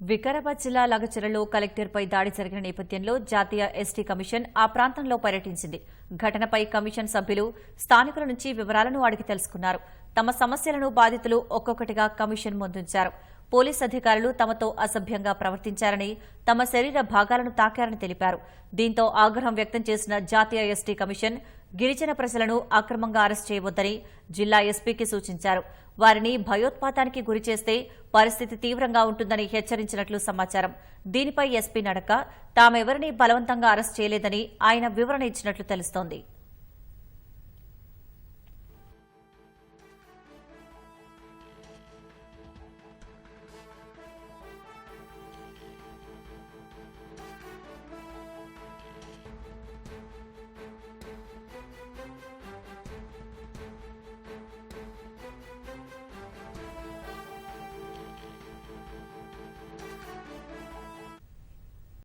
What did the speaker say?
వికారాబాద్ జిల్లా లగచెరలో కలెక్టర్పై దాడి జరిగిన నేపథ్యంలో జాతీయ ఎస్టీ కమిషన్ ఆ ప్రాంతంలో పర్యటించింది. ఘటనపై కమిషన్ సభ్యులు స్థానికుల నుంచి వివరాలను అడిగి తెలుసుకున్నారు. తమ సమస్యలను బాధితులు ఒక్కొక్కటిగా కమిషన్ ముందుంచారు. పోలీస్ అధికారులు తమతో అసభ్యంగా ప్రవర్తించారని తమ శరీర భాగాలను తాకారని తెలిపారు. దీంతో ఆగ్రహం వ్యక్తం చేసిన జాతీయ ఎస్టీ కమిషన్ గిరిజన ప్రజలను అక్రమంగా అరెస్ట్ చేయవద్దని జిల్లా ఎస్పీకి సూచించారు. వారిని భయోత్పాతానికి గురిచేస్తే పరిస్థితి తీవ్రంగా ఉంటుందని హెచ్చరించినట్లు సమాచారం. దీనిపై ఎస్పీ నడక తామెవరిని బలవంతంగా అరెస్ట్ చేయలేదని ఆయన వివరణ ఇచ్చినట్లు తెలుస్తోంది.